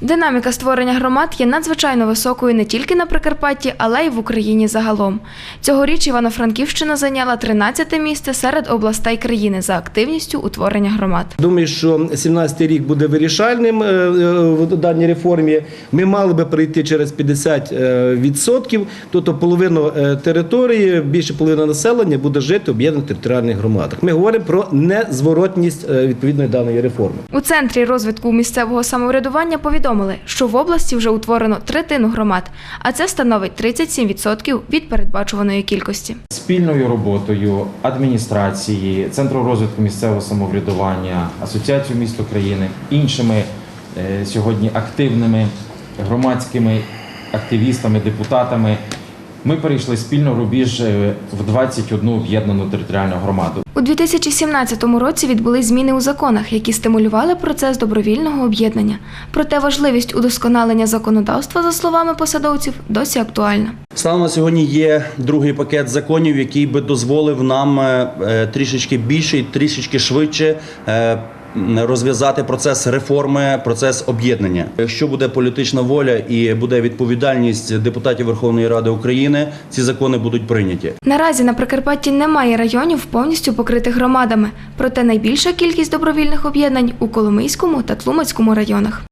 Динаміка створення громад є надзвичайно високою не тільки на Прикарпатті, але й в Україні загалом. Цьогоріч Івано-Франківщина зайняла 13 місце серед областей країни за активністю утворення громад. Думаю, що 17-й рік буде вирішальним е, е, в даній реформі. Ми мали би прийти через 50%, тобто половину е, території, більше половина населення буде жити в об'єднаних територіальних громадах. Ми говоримо про незворотність е, відповідної даної реформи. У центрі розвитку місцевого самоврядування повідомили, що в області вже утворено третину громад, а це становить 37% від передбачуваної кількості. спільною роботою адміністрації, Центру розвитку місцевого самоврядування, Асоціацію міст України, іншими е, сьогодні активними громадськими активістами, депутатами. Ми перейшли спільно рубіж е, в 21 об'єднану територіальну громаду. У 2017 році відбулись зміни у законах, які стимулювали процес добровільного об'єднання. Проте важливість удосконалення законодавства, за словами посадовців, досі актуальна. Станом на сьогодні є другий пакет законів, який би дозволив нам е, е, трішечки більше і трішечки швидше. Розв'язати процес реформи, процес об'єднання. Якщо буде політична воля і буде відповідальність депутатів Верховної Ради України, ці закони будуть прийняті. Наразі на Прикарпатті немає районів повністю покритих громадами, проте найбільша кількість добровільних об'єднань у Коломийському та Тлумацькому районах.